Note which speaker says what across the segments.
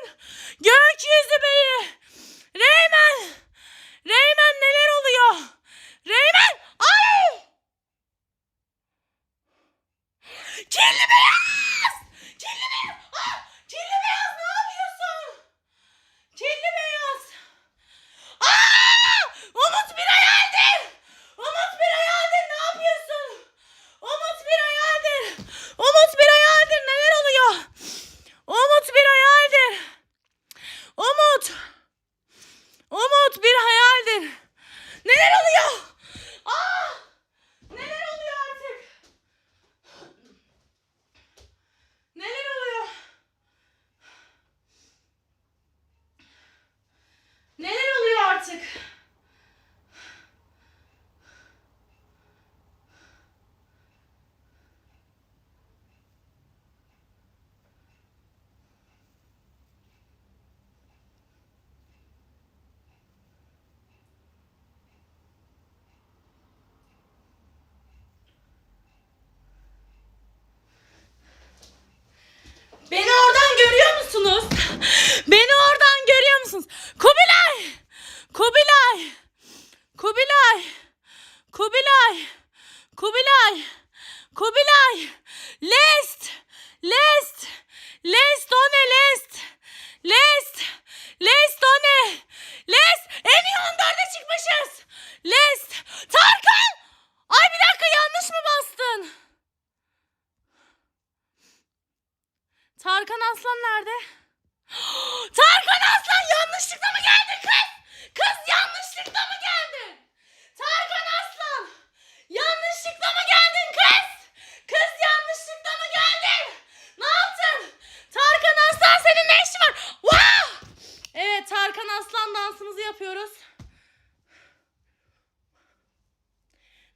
Speaker 1: Reymen! Gökyüzü beyi! Reymen! Reymen neler oluyor? Reymen! Ay! Kirli beyaz! Kubilay! Kubilay! Kubilay! Kubilay! Kubilay! Lest! Lest! Lest o ne lest? Lest! Lest o ne? Lest! En iyi 14'e çıkmışız! Lest! Tarkan! Ay bir dakika yanlış mı bastın? Tarkan Aslan nerede? Tarkan Aslan yanlışlıkla mı geldin kız? Kız yanlışlıkla mı geldin? Tarkan Aslan yanlışlıkla mı geldin kız? Kız yanlışlıkla mı geldin? Ne yaptın? Tarkan Aslan senin ne işin var? Wow! Evet Tarkan Aslan dansımızı yapıyoruz.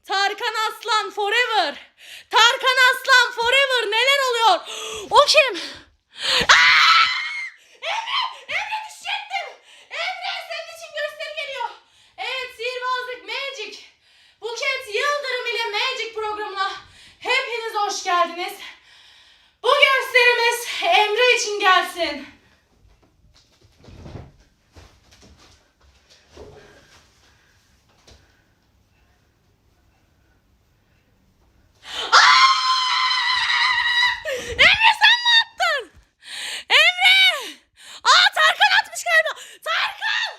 Speaker 1: Tarkan Aslan forever. Tarkan Aslan forever. Neler oluyor? O kim? Aa! Emre! Emre düşecektim. Emre senin için gösteri geliyor. Evet sihirbazlık Magic. Buket Yıldırım ile Magic programına hepiniz hoş geldiniz. Bu gösterimiz Emre için gelsin. Emre sen mi attın? Emre! Aa Tarkan atmış galiba. Tarkan!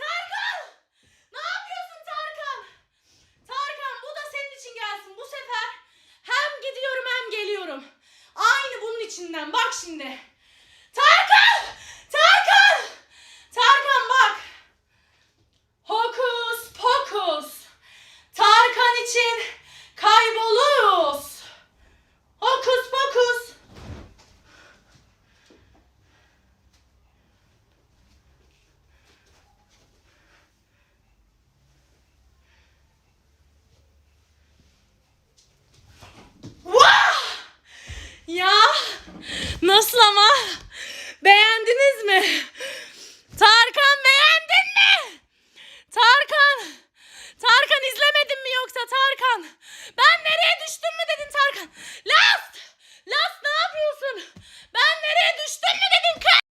Speaker 1: Tarkan! Ne yapıyorsun Tarkan? Tarkan bu da senin için gelsin. Bu sefer hem gidiyorum hem geliyorum. Aynı bunun içinden. Bak şimdi. Tarkan! Nasıl ama? Beğendiniz mi? Tarkan beğendin mi? Tarkan. Tarkan izlemedi.